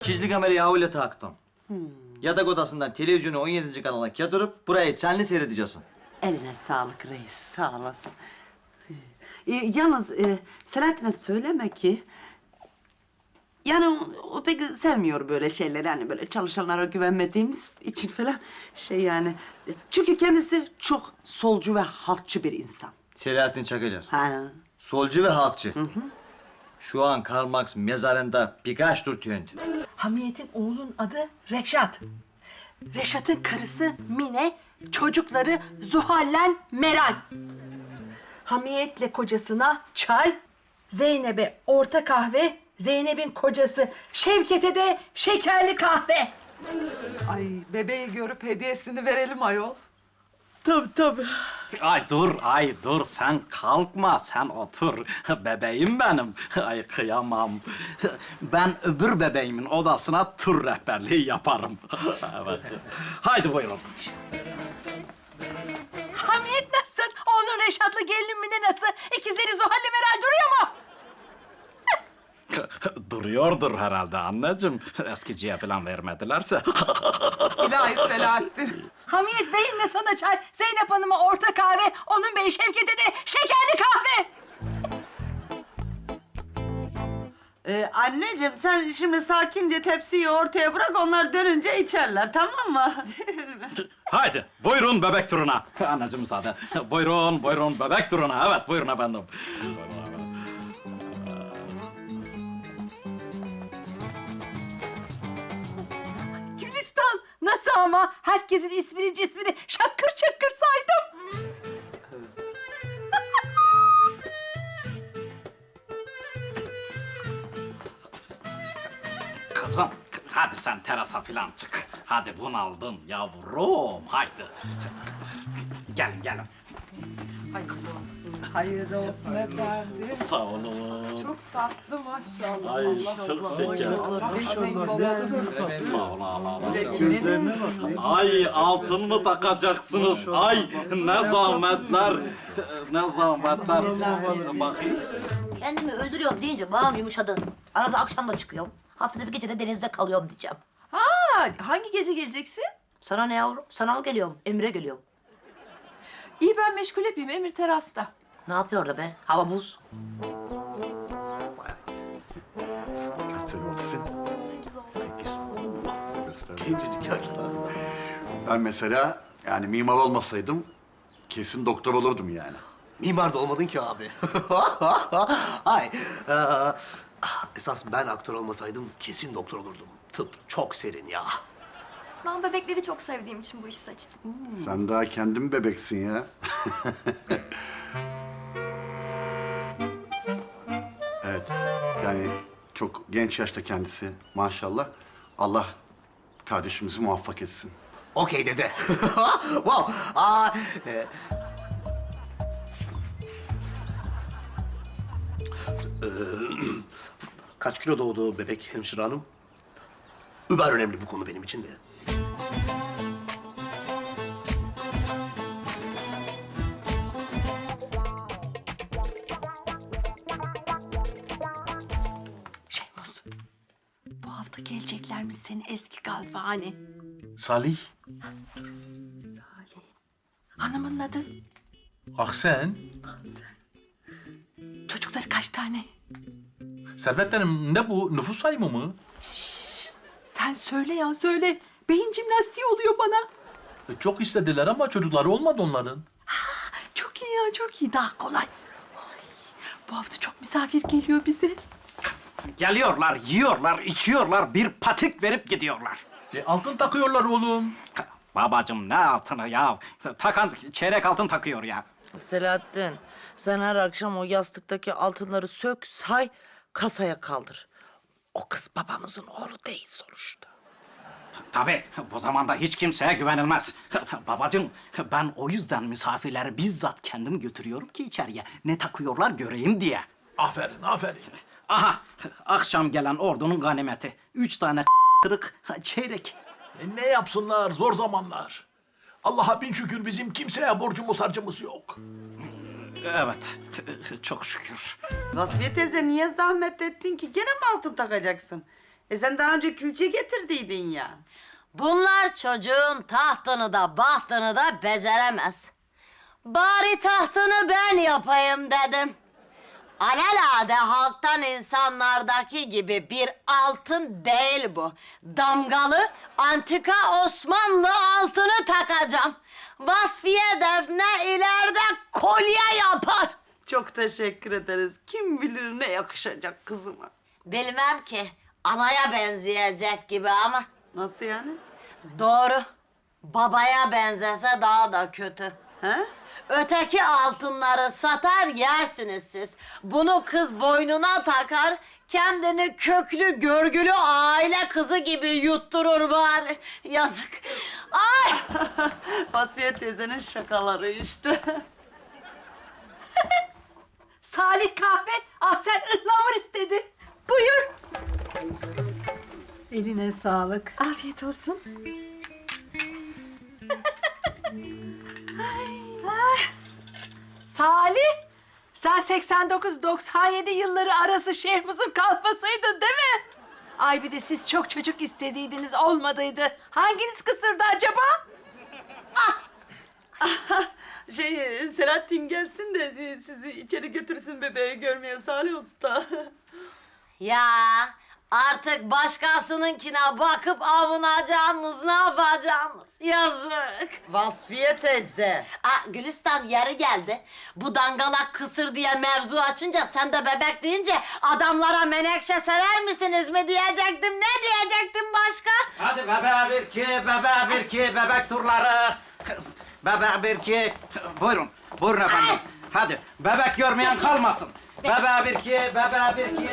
Gizli kamerayı havle taktım. Yatak odasından televizyonu 17. kanala yatırıp burayı senli seyredeceksin. Eline sağlık reis, sağ olasın. Ee, yalnız e, Selahattin'e söyleme ki... Yani o, o pek sevmiyor böyle şeyleri. Yani böyle çalışanlara güvenmediğimiz için falan şey yani. Çünkü kendisi çok solcu ve halkçı bir insan. Selahattin Çakılar. Ha. Solcu ve halkçı. Şu an Karl Marx mezarında birkaç tur tüyündü. Hamiyet'in oğlunun adı Reşat. Reşat'ın karısı Mine, çocukları Zuhallen Meral. Hamiyet'le kocasına çay, Zeynep'e orta kahve, Zeynep'in kocası Şevket'e de şekerli kahve. Ay bebeği görüp hediyesini verelim ayol. Tabii tabii. Ay dur, ay dur sen kalkma, sen otur. Bebeğim benim. Ay kıyamam. Ben öbür bebeğimin odasına tur rehberliği yaparım. evet. Haydi buyurun. Hamiyet nasıl? Oğlun Reşat'la gelinin Mine nasıl? İkizleri Zuhal'le Meral? Duruyordur herhalde anneciğim. Eskiciye falan vermedilerse. İlahi Selahattin. Hamiyet Bey'inle sana çay, Zeynep Hanım'a orta kahve, onun beyi Şevket'e de şekerli kahve. Ee, anneciğim sen şimdi sakince tepsiyi ortaya bırak onlar dönünce içerler tamam mı? Haydi buyurun bebek turuna. Anneciğim müsaade. buyurun, buyurun bebek turuna. Evet buyurun efendim. Gülistan nasıl ama? Herkesin ismini cismini şakır şakır saydım. Kızım hadi sen terasa falan çık. Hadi bunaldın yavrum haydi. Gelin gelin. Hayırlı olsun, hayırlı olsun efendim. Sağ olun. Çok tatlı maşallah. Ay, Allah çok Allah. şeker. Maşallah. Sağ olun Allah Allah. Ay altın mı takacaksınız? Ay ne zahmetler. Ne zahmetler. Bakayım. Kendimi öldürüyorum deyince bağım yumuşadı. Arada akşam da çıkıyorum. Haftada bir gece de denizde kalıyorum diyeceğim. Ha, hangi gece geleceksin? Sana ne yavrum? Sana mı geliyorum? Emre geliyorum. İyi ben meşgul etmeyeyim Emir terasta. Ne yapıyor orada be? Hava buz. Kaç sene oldu senin? Sekiz oldu. Sekiz. Göster. Gencecik yaşta. Ben mesela yani mimar olmasaydım kesin doktor olurdum yani. Mimar da olmadın ki abi. Hay. Ee, esas ben aktör olmasaydım kesin doktor olurdum. Tıp çok serin ya. Ben bebekleri çok sevdiğim için bu işi seçtim. Sen daha kendin bebeksin ya. evet. Yani çok genç yaşta kendisi maşallah. Allah kardeşimizi muvaffak etsin. Okey dede. wow. Aa, e, Ee, Kaç kilo doğdu bebek hemşire hanım? Über önemli bu konu benim için de. Şeymus, bu hafta geleceklermiş senin eski galvani. Salih, Salih. Hanımın adı? ah sen. Çocukları kaç tane? Servetlerim ne bu? Nüfus sayımı mı? Sen söyle ya söyle. Beyin jimnastiği oluyor bana. E, Çok istediler ama çocukları olmadı onların. Çok iyi ya çok iyi. Daha kolay. Ay, bu hafta çok misafir geliyor bize. Geliyorlar, yiyorlar, içiyorlar, bir patik verip gidiyorlar. E, altın takıyorlar oğlum. Babacım ne altını ya? Takan çeyrek altın takıyor ya. Selahattin sen her akşam o yastıktaki altınları sök say kasaya kaldır. O kız babamızın oğlu değil sonuçta. Tabii bu zamanda hiç kimseye güvenilmez. Babacım ben o yüzden misafirleri bizzat kendim götürüyorum ki içeriye. Ne takıyorlar göreyim diye. Aferin, aferin. Aha akşam gelen ordunun ganimeti. Üç tane kırık çeyrek. E, ne yapsınlar zor zamanlar. Allah'a bin şükür bizim kimseye borcumuz harcımız yok. Evet çok şükür. Vasfiye teyze niye zahmet ettin ki? Gene mi altın takacaksın? E sen daha önce külçe getirdiydin ya. Bunlar çocuğun tahtını da bahtını da beceremez. Bari tahtını ben yapayım dedim. Alelade halktan insanlardaki gibi bir altın değil bu. Damgalı antika Osmanlı altını takacağım. Vasfiye Defne ileride kolye yapar. Çok teşekkür ederiz. Kim bilir ne yakışacak kızıma. Bilmem ki anaya benzeyecek gibi ama Nasıl yani? doğru. Babaya benzese daha da kötü. He? Öteki altınları satar yersiniz siz. Bunu kız boynuna takar, kendini köklü görgülü aile kızı gibi yutturur bari. Yazık. Ay! Vasfiye teyzenin şakaları işte. Salih kahve, ah sen ıhlamur istedi. Buyur. Eline sağlık. Afiyet olsun. Salih, sen 89-97 yılları arası Şehmuz'un kalfasıydın değil mi? Ay bir de siz çok çocuk istediydiniz olmadıydı. Hanginiz kısırdı acaba? Şey, Selahattin gelsin de e, sizi içeri götürsün bebeği görmeye Salih Usta. Ya artık başkasınınkine bakıp avunacaksınız, ne yapacaksınız? Yazık. Vasfiye teyze. Aa, Gülistan yeri geldi. Bu dangalak kısır diye mevzu açınca sen de bebek deyince adamlara menekşe sever misiniz mi diyecektim. Ne diyecektim başka? Hadi bebe bir ki, bebe bir ki, bebek turları. Bebe bir ki. Buyurun, buyurun efendim. Hadi, bebek görmeyen kalmasın. Bebe bir ki, bebe bir ki.